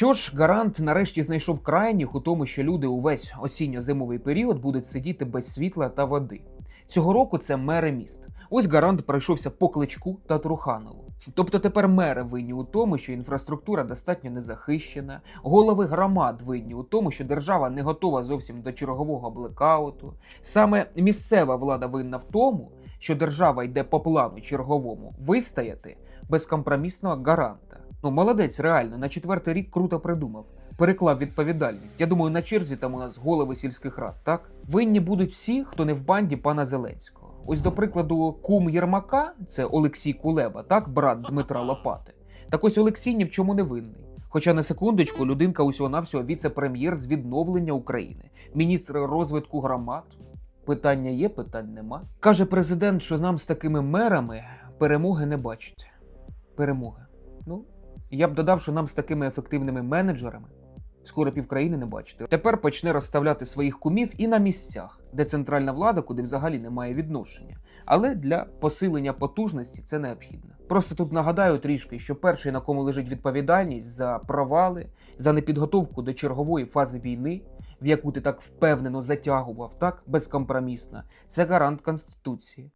Що ж, гарант нарешті знайшов крайніх у тому, що люди увесь осінньо-зимовий період будуть сидіти без світла та води. Цього року це мери міст. Ось гарант пройшовся по кличку та Труханову. Тобто тепер мери винні у тому, що інфраструктура достатньо незахищена, голови громад винні у тому, що держава не готова зовсім до чергового блекауту. Саме місцева влада винна в тому, що держава йде по плану черговому вистояти безкомпромісного гаранта. Ну, молодець, реально, на четвертий рік круто придумав. Переклав відповідальність. Я думаю, на черзі там у нас голови сільських рад, так? Винні будуть всі, хто не в банді пана Зеленського. Ось, до прикладу, кум Єрмака, це Олексій Кулеба, так, брат Дмитра Лопати. Так ось Олексій ні в чому не винний. Хоча на секундочку людинка усього навсього віце-прем'єр з відновлення України, міністр розвитку громад. Питання є, питань нема. Каже президент, що нам з такими мерами перемоги не бачить. Перемоги. Ну, я б додав, що нам з такими ефективними менеджерами скоро півкраїни не бачити. Тепер почне розставляти своїх кумів і на місцях, де центральна влада, куди взагалі немає відношення. Але для посилення потужності це необхідно. Просто тут нагадаю трішки, що перший, на кому лежить відповідальність за провали, за непідготовку до чергової фази війни, в яку ти так впевнено затягував, так безкомпромісно, це гарант Конституції.